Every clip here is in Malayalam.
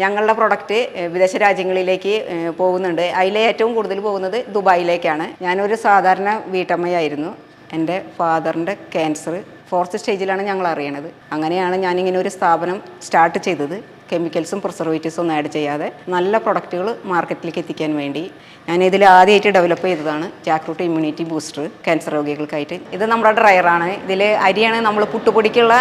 ഞങ്ങളുടെ പ്രൊഡക്റ്റ് വിദേശ രാജ്യങ്ങളിലേക്ക് പോകുന്നുണ്ട്. അതിലെ ഏറ്റവും കൂടുതൽ പോകുന്നത് ദുബായിലേക്കാണ്. ഞാനൊരു സാധാരണ വീട്ടമ്മയായിരുന്നു. എന്റെ ഫാദറിന്റെ ക്യാൻസർ ഫോർത്ത് സ്റ്റേജിലാണ് ഞങ്ങൾ അറിയണത്. അങ്ങനെയാണ് ഞാനിങ്ങനെ ഒരു സ്ഥാപനം സ്റ്റാർട്ട് ചെയ്തത്. കെമിക്കൽസും പ്രിസർവേറ്റീവ്സും ഒന്നും ആഡ് ചെയ്യാതെ നല്ല പ്രൊഡക്റ്റുകൾ മാർക്കറ്റിലേക്ക് എത്തിക്കാൻ വേണ്ടി ഞാൻ ഇതിൽ ആദ്യമായിട്ട് ഡെവലപ്പ് ചെയ്തതാണ് ജാക്രൂട്ട് ഇമ്മ്യൂണിറ്റി ബൂസ്റ്റർ ക്യാൻസർ രോഗികൾക്കായിട്ട്. ഇത് നമ്മുടെ ഡ്രയറാണ് ഇതിൽ അരിയാണ് നമ്മൾ പുട്ടുപൊടിക്കുള്ള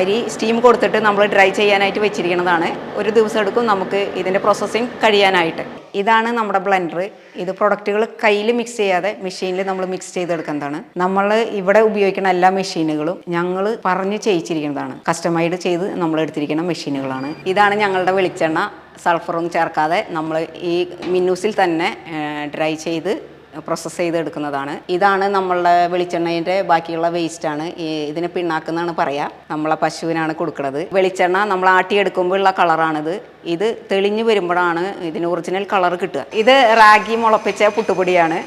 അരി സ്റ്റീം കൊടുത്തിട്ട് നമ്മൾ ഡ്രൈ ചെയ്യാനായിട്ട് വെച്ചിരിക്കുന്നതാണ്. ഒരു ദിവസം എടുക്കും നമുക്ക് ഇതിന്റെ പ്രോസസ്സിങ് കഴിയാനായിട്ട്. ഇതാണ് നമ്മുടെ ബ്ലെൻഡർ ഇത് പ്രൊഡക്റ്റുകൾ കയ്യിൽ മിക്സ് ചെയ്യാതെ മെഷീനിൽ നമ്മൾ മിക്സ് ചെയ്തെടുക്കുന്നതാണ്. നമ്മൾ ഇവിടെ ഉപയോഗിക്കുന്ന എല്ലാ മെഷീനുകളും ഞങ്ങൾ പറഞ്ഞ് ചെയ്യിച്ചിരിക്കുന്നതാണ്. കസ്റ്റമൈഡ് ചെയ്ത് നമ്മൾ എടുത്തിരിക്കുന്ന മെഷീനുകളാണ് ഇതാണ് ഞങ്ങളുടെ വെളിച്ചെണ്ണ. സൾഫറൊന്നും ചേർക്കാതെ നമ്മൾ ഈ മിന്നൂസിൽ തന്നെ ഡ്രൈ ചെയ്ത് പ്രോസസ്സ് ചെയ്തെടുക്കുന്നതാണ്. ഇതാണ് നമ്മളുടെ വെളിച്ചെണ്ണയുടെ ബാക്കിയുള്ള വേസ്റ്റ് ആണ്. ഈ ഇതിനെ പിണ്ണാക്കെന്നാണ് പറയുക നമ്മളെ പശുവിനാണ് കൊടുക്കുന്നത് വെളിച്ചെണ്ണ നമ്മൾ ആട്ടിയെടുക്കുമ്പോൾ ഉള്ള കളറാണിത്. ഇത് തെളിഞ്ഞു വരുമ്പോഴാണ് ഇതിന് ഒറിജിനൽ കളർ കിട്ടുക. ഇത് റാഗി മുളപ്പിച്ച പുട്ടുപൊടിയാണ്.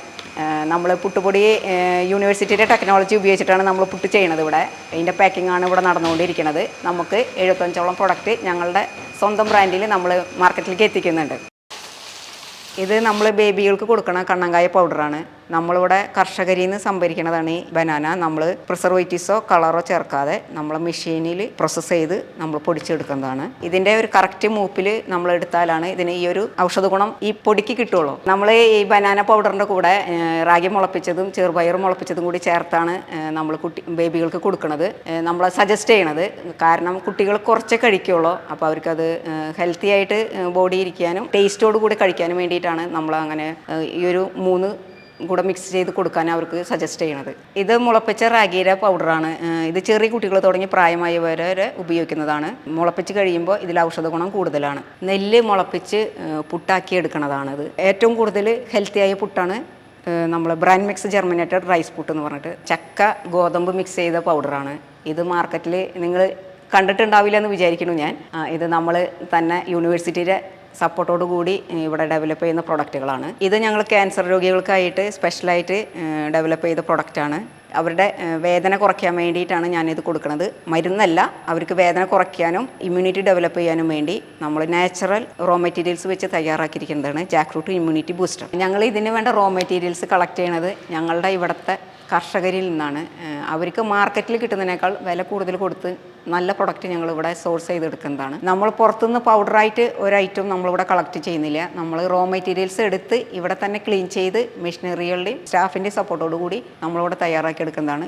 നമ്മൾ പുട്ടുപൊടി യൂണിവേഴ്സിറ്റിയുടെ ടെക്നോളജി ഉപയോഗിച്ചിട്ടാണ് നമ്മൾ പുട്ട് ചെയ്യണത് ഇവിടെ. ഇതിന്റെ പാക്കിംഗ് ആണ് ഇവിടെ നടന്നുകൊണ്ടിരിക്കുന്നത് നമുക്ക് എഴുപത്തഞ്ചോളം പ്രൊഡക്റ്റ് ഞങ്ങളുടെ സ്വന്തം ബ്രാൻഡിൽ നമ്മൾ മാർക്കറ്റിലേക്ക് എത്തിക്കുന്നുണ്ട്. ഇത് നമ്മൾ ബേബികൾക്ക് കൊടുക്കണ കണ്ണങ്കായ പൗഡറാണ്. നമ്മളിവിടെ കർഷകരിൽ നിന്ന് സംഭരിക്കുന്നതാണ് ഈ ബനാന. നമ്മൾ പ്രിസർവേറ്റീവ്സോ കളറോ ചേർക്കാതെ നമ്മൾ മെഷീനിൽ പ്രോസസ്സ് ചെയ്ത് നമ്മൾ പൊടിച്ചെടുക്കുന്നതാണ്. ഇതിന്റെ ഒരു കറക്റ്റ് മൂപ്പിൽ നമ്മൾ എടുത്താലാണ് ഇതിന് ഈ ഒരു ഔഷധ ഗുണം ഈ പൊടിക്ക് കിട്ടുള്ളൂ. നമ്മൾ ഈ ബനാന പൗഡറിന്റെ കൂടെ റാഗി മുളപ്പിച്ചതും ചെറുപയർ മുളപ്പിച്ചതും കൂടി ചേർത്താണ് നമ്മൾ കുട്ടി ബേബികൾക്ക് കൊടുക്കുന്നത് നമ്മൾ സജസ്റ്റ് ചെയ്യണത്. കാരണം കുട്ടികൾ കുറച്ചേ കഴിക്കുള്ളൂ. അപ്പോൾ അവർക്കത് ഹെൽത്തി ആയിട്ട് ബോഡി ഇരിക്കാനും ടേസ്റ്റോട് കൂടി കഴിക്കാനും വേണ്ടിയിട്ടാണ് നമ്മൾ അങ്ങനെ ഈ ഒരു മൂന്ന് കൂടെ മിക്സ് ചെയ്ത് കൊടുക്കാൻ അവർക്ക് സജസ്റ്റ് ചെയ്യണത്. ഇത് മുളപ്പിച്ച റാഗീര പൗഡറാണ് ഇത് ചെറിയ കുട്ടികൾ തുടങ്ങി പ്രായമായവരെ വരെ ഉപയോഗിക്കുന്നതാണ്. മുളപ്പിച്ച് കഴിയുമ്പോൾ ഇതിൽ ഔഷധ ഗുണം കൂടുതലാണ്. നെല്ല് മുളപ്പിച്ച് പുട്ടാക്കി എടുക്കുന്നതാണ് ഇത് ഏറ്റവും കൂടുതൽ ഹെൽത്തിയായ പുട്ടാണ് നമ്മൾ bran mix germinated rice puttu എന്ന് പറഞ്ഞിട്ട് ചക്ക ഗോതമ്പ് മിക്സ് ചെയ്ത പൗഡറാണ് ഇത് മാർക്കറ്റിൽ നിങ്ങൾ കണ്ടിട്ടുണ്ടാവില്ല എന്ന് വിചാരിക്കുന്നു ഞാൻ. ഇത് നമ്മൾ തന്നെ യൂണിവേഴ്സിറ്റിയുടെ സപ്പോർട്ടോട് കൂടി ഇവിടെ ഡെവലപ്പ് ചെയ്യുന്ന പ്രൊഡക്റ്റുകളാണ് ഇത് ഞങ്ങൾ ക്യാൻസർ രോഗികൾക്കായിട്ട് സ്പെഷ്യലായിട്ട് ഡെവലപ്പ് ചെയ്ത പ്രൊഡക്റ്റാണ് അവരുടെ വേദന കുറയ്ക്കാൻ വേണ്ടിയിട്ടാണ് ഞാനിത് കൊടുക്കുന്നത്. മരുന്നല്ല അവർക്ക് വേദന കുറയ്ക്കാനും ഇമ്മ്യൂണിറ്റി ഡെവലപ്പ് ചെയ്യാനും വേണ്ടി നമ്മൾ നാച്ചുറൽ റോ മെറ്റീരിയൽസ് വെച്ച് തയ്യാറാക്കിയിരിക്കുന്നതാണ് ജാക്രൂട്ട് ഇമ്മ്യൂണിറ്റി ബൂസ്റ്റർ ഞങ്ങൾ ഇതിന് വേണ്ട റോ മെറ്റീരിയൽസ് കളക്ട് ചെയ്യണത് ഞങ്ങളുടെ ഇവിടുത്തെ കർഷകരിൽ നിന്നാണ്. അവർക്ക് മാർക്കറ്റിൽ കിട്ടുന്നതിനേക്കാൾ വില കൂടുതൽ കൊടുത്ത് നല്ല പ്രൊഡക്റ്റ് ഞങ്ങൾ ഇവിടെ സോഴ്സ് ചെയ്തെടുക്കുന്നതാണ്. നമ്മൾ പുറത്തുനിന്ന് പൗഡറായിട്ട് ഒരു ഐറ്റം നമ്മളിവിടെ കളക്ട് ചെയ്യുന്നില്ല. നമ്മൾ റോ മെറ്റീരിയൽസ് എടുത്ത് ഇവിടെ തന്നെ ക്ലീൻ ചെയ്ത് മെഷീനറികളുടെയും സ്റ്റാഫിന്റെ സപ്പോർട്ടോടു കൂടി നമ്മളിവിടെ തയ്യാറാക്കി എടുക്കുന്നതാണ്